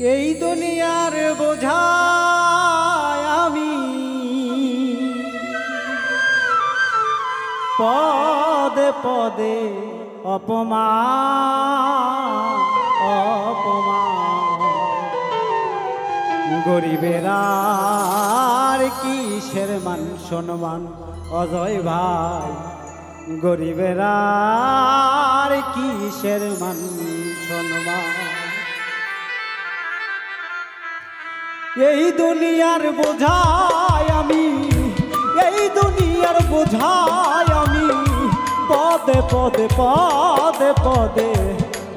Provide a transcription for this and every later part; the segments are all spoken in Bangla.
এই দুনিয়ার বোঝা আমি। পদে পদে অপমান অপমান। গরিবের আর কিসের মান সম্মান, অজয় ভাই? গরিবের আর কিসের মান সম্মান? এই দুনিয়ার বোঝায় আমি, এই দুনিয়ার বোঝায় আমি। পদে পদে পদে পদে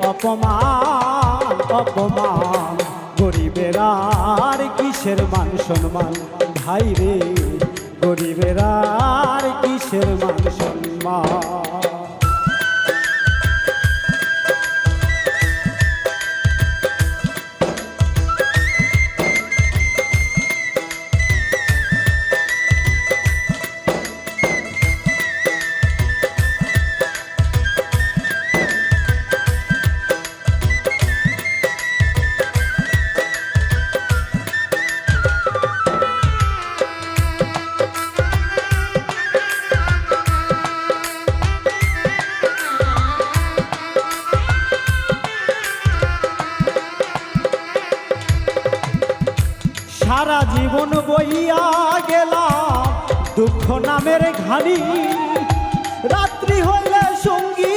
অপমান অপমান। গরিবের আর কিসের মান সম্মান? ভাই রে, গরিবের আর কিসের মান সম্মান? সারা জীবন বইয়া গেলাম দুঃখ নামের ঘানি। রাত্রি হইলে সঙ্গী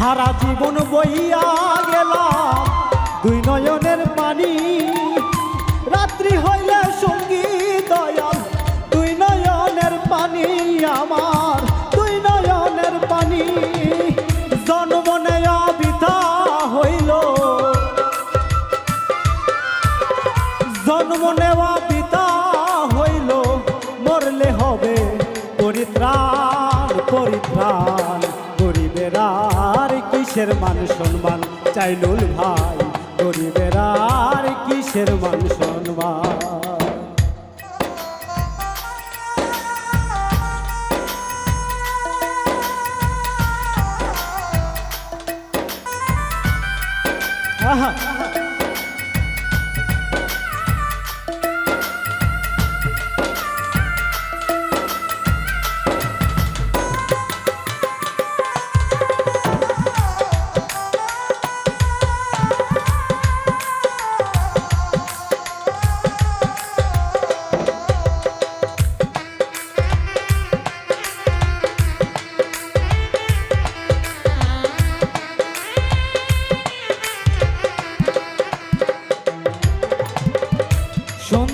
সারা জীবন বইয়া গেলাম। দুই নয়নের পানি, রাত্রি হইলে সঙ্গী দয়াল। দুই নয়নের পানি আমার, দুই নয়নের পানি জন্ম নেয়া বিধা হইল। জন্ম নেওয়া সম্মান চাইলুল ভাই গরিবের আর কিসের মান সম্মান?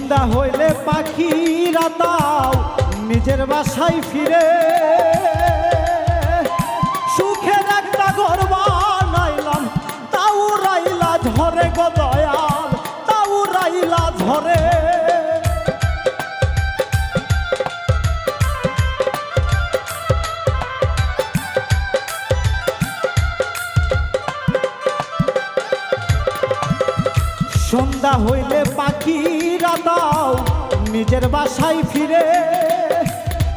সন্ধ্যা হইলে পাখিরা তাও নিজের বাসায় ফিরে। সুখের একটা ঘর তাও রাইলা ঝরে গো দয়াল, তাও রাইলা ঝরে। সন্ধ্যা হইলে দাও নিজের বাসায় ফিরে,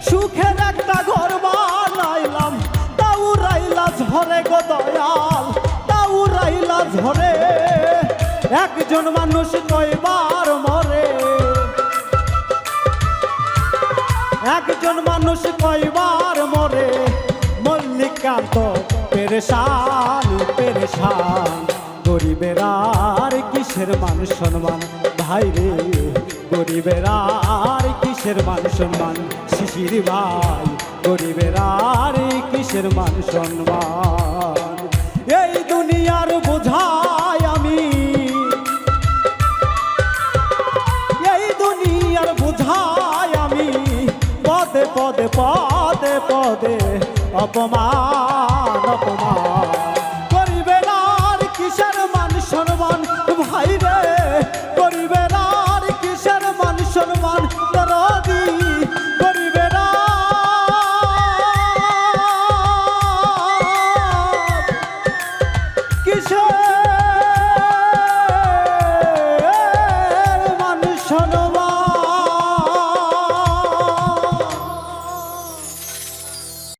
সুখের একটা ঘর বানাইলাম। তাও রাইলা ঝরে গো দয়াল, তাও রাইলা ঝরে। একজন মানুষ কয়বার মরে। একজন মানুষ কয়বার মরে। মল্লিকান্ত, পেরেশান পেরেশান। গরিবের আর কিসের মান সম্মান? ভাই রে গরিবের আর কিসের মান সম্মান? শিশির ভাই, গরিবের আর কিসের মান সম্মান? এই দুনিয়ার বোঝায় আমি। এই দুনিয়ার বোঝায় আমি। পদে পদে পদে পদে অপমান অপমান।